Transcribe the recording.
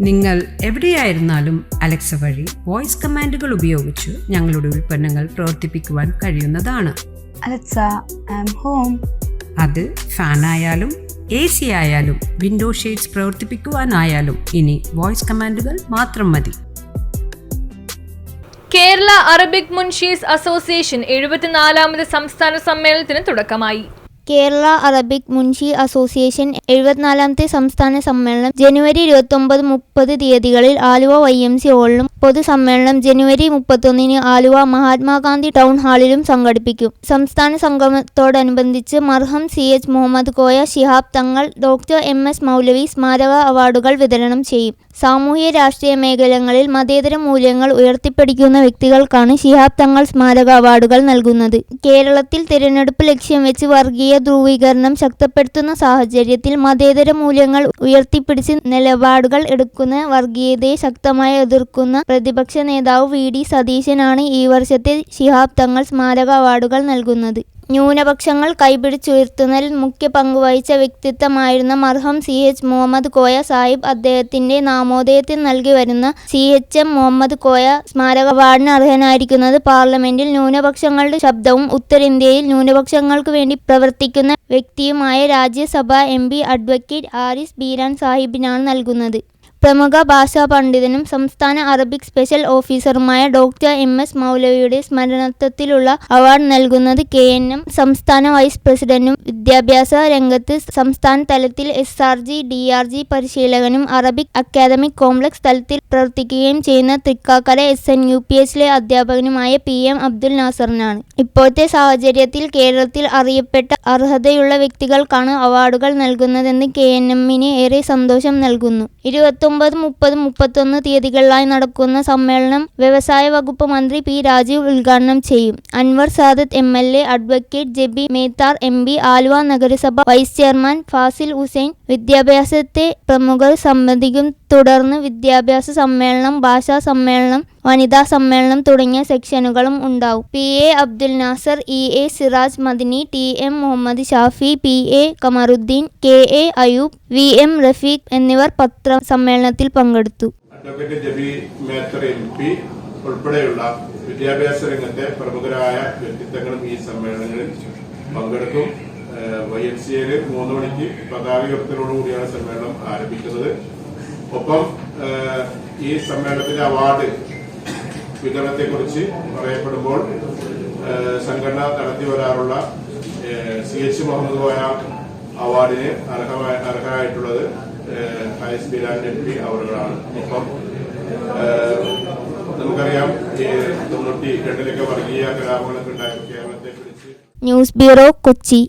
നിങ്ങൾ എവിടെയായിരുന്നാലും അലക്സ വഴി വോയിസ് കമാൻഡുകൾ ഉപയോഗിച്ച് ഞങ്ങളുടെ ഉൽപ്പന്നങ്ങൾ പ്രവർത്തിപ്പിക്കുവാൻ കഴിയുന്നതാണ്. Alexa I am home. അത് ഫാനായാലും എ സി ആയാലും വിൻഡോ ഷെയ്ഡ്സ് പ്രവർത്തിപ്പിക്കുവാനായാലും ഇനി വോയിസ് കമാൻഡുകൾ മാത്രം മതി. കേരള അറബിക് മുൻഷീസ് അസോസിയേഷൻ എഴുപത്തിനാലാമത് സംസ്ഥാന സമ്മേളനത്തിന് തുടക്കമായി. കേരള അറബിക് മുൻഷി അസോസിയേഷൻ എഴുപത്തിനാലാമത്തെ സംസ്ഥാന സമ്മേളനം ജനുവരി ഇരുപത്തൊമ്പത് മുപ്പത് തീയതികളിൽ ആലുവ വൈ എം സി ഹാളിലും പൊതുസമ്മേളനം ജനുവരി മുപ്പത്തൊന്നിന് ആലുവ മഹാത്മാഗാന്ധി ടൗൺ ഹാളിലും സംഘടിപ്പിക്കും. സംസ്ഥാന സംഗമത്തോടനുബന്ധിച്ച് മർഹം C H Muhammad Koya Shihab Thangal doctor M S മൗലവി സ്മാരക അവാർഡുകൾ വിതരണം ചെയ്യും. സാമൂഹ്യ രാഷ്ട്രീയ മേഖലകളിൽ മതേതര മൂല്യങ്ങൾ ഉയർത്തിപ്പിടിക്കുന്ന വ്യക്തികൾക്കാണ് ഷിഹാബ് തങ്ങൾ സ്മാരക അവാർഡുകൾ നൽകുന്നത്. കേരളത്തിൽ തിരഞ്ഞെടുപ്പ് ലക്ഷ്യം വെച്ച് വർഗീയ ധ്രുവീകരണം ശക്തപ്പെടുത്തുന്ന സാഹചര്യത്തിൽ മതേതര മൂല്യങ്ങൾ ഉയർത്തിപ്പിടിച്ച് നിലപാടുകൾ എടുക്കുന്ന വർഗീയതയെ ശക്തമായി എതിർക്കുന്ന പ്രതിപക്ഷ നേതാവ് വി. ഡി. സതീശനാണ് ഈ വർഷത്തെ ശിഹാബ് തങ്ങൾ സ്മാരക അവാർഡുകൾ നൽകുന്നത്. ന്യൂനപക്ഷങ്ങൾ കൈപിടിച്ചുയർത്തുന്നതിൽ മുഖ്യ പങ്കുവഹിച്ച വ്യക്തിത്വമായിരുന്ന മർഹം സി എച്ച് മുഹമ്മദ് കോയ സാഹിബ് അദ്ദേഹത്തിന്റെ നാമോദയത്തിൽ നൽകി വരുന്ന C H M Muhammad Koya സ്മാരക അവാർഡിന് അർഹനായിരിക്കുന്നത് പാർലമെന്റിൽ ന്യൂനപക്ഷങ്ങളുടെ ശബ്ദവും ഉത്തരേന്ത്യയിൽ ന്യൂനപക്ഷങ്ങൾക്ക് വേണ്ടി പ്രവർത്തിക്കുന്ന വ്യക്തിയുമായ Rajya Sabha M P advocate Aris Beeran സാഹിബിനാണ് നൽകുന്നത്. പ്രമുഖ ഭാഷാ പണ്ഡിതനും സംസ്ഥാന അറബിക് സ്പെഷ്യൽ ഓഫീസറുമായ ഡോക്ടർ എം എസ് മൗലവിയുടെ സ്മരണത്വത്തിലുള്ള അവാർഡ് നൽകുന്നത് കെ എൻ എം സംസ്ഥാന വൈസ് പ്രസിഡന്റും വിദ്യാഭ്യാസ രംഗത്ത് സംസ്ഥാന തലത്തിൽ S R G D R G പരിശീലകനും Arabic academic complex തലത്തിൽ പ്രവർത്തിക്കുകയും ചെയ്യുന്ന Thrikkakara S N U P എസിലെ അധ്യാപകനുമായ പി എം അബ്ദുൽ നാസറിനാണ്. ഇപ്പോഴത്തെ സാഹചര്യത്തിൽ കേരളത്തിൽ അറിയപ്പെട്ട അർഹതയുള്ള വ്യക്തികൾക്കാണ് അവാർഡുകൾ നൽകുന്നതെന്ന് കെ എൻ എമ്മിന് ഏറെ സന്തോഷം നൽകുന്നു. ഇരുപത്തൊമ്പത് മുപ്പത് മുപ്പത്തൊന്ന് തീയതികളിലായി നടക്കുന്ന സമ്മേളനം വ്യവസായ വകുപ്പ് മന്ത്രി പി രാജീവ് ഉദ്ഘാടനം ചെയ്യും. Anwar Sadath M L A advocate Jebi Mather M P Aluva നഗരസഭ വൈസ് ചെയർമാൻ ഫാസിൽ ഹുസൈൻ വിദ്യാഭ്യാസത്തെ പ്രമുഖർ സംബന്ധിക്കും തുടർന്ന് വിദ്യാഭ്യാസ സമ്മേളനം ഭാഷാ സമ്മേളനം വനിതാ സമ്മേളനം തുടങ്ങിയ സെക്ഷനുകളും ഉണ്ടാവും. P A Abdul Nasar E A Siraj Madani T M Muhammad Shafi P A Kamaruddin K A Ayub V M Rafeeq എന്നിവർ പത്ര സമ്മേളനത്തിൽ പങ്കെടുത്തു. ഉൾപ്പെടെയുള്ള വിദ്യാഭ്യാസ രംഗത്തെ പ്രമുഖരായ വ്യക്തിത്വങ്ങളും ഈ സമ്മേളനങ്ങളിൽ പങ്കെടുക്കും. വൈ എം സി എയിൽ മൂന്ന് മണിക്ക് പതാക ഉയർത്തലോടുകൂടിയാണ് സമ്മേളനം ആരംഭിക്കുന്നത്. ഒപ്പം ഈ സമ്മേളനത്തിന്റെ അവാർഡ് വിതരണത്തെക്കുറിച്ച് പറയപ്പെടുമ്പോൾ സംഘടന നടത്തി വരാറുള്ള സി എച്ച് മുഹമ്മദ് കോയ അവാർഡിന് അർഹരായിട്ടുള്ളത് ഹൈസ് ബിലാൻ എം പി അവാർഡുകളാണ് ഒപ്പം നമുക്കറിയാം തൊണ്ണൂറ്റി രണ്ടിലൊക്കെ വർഗീയ കലാപങ്ങളൊക്കെ ഉണ്ടായിരുന്നു കേരളത്തെ ന്യൂസ് ബ്യൂറോ കൊച്ചി.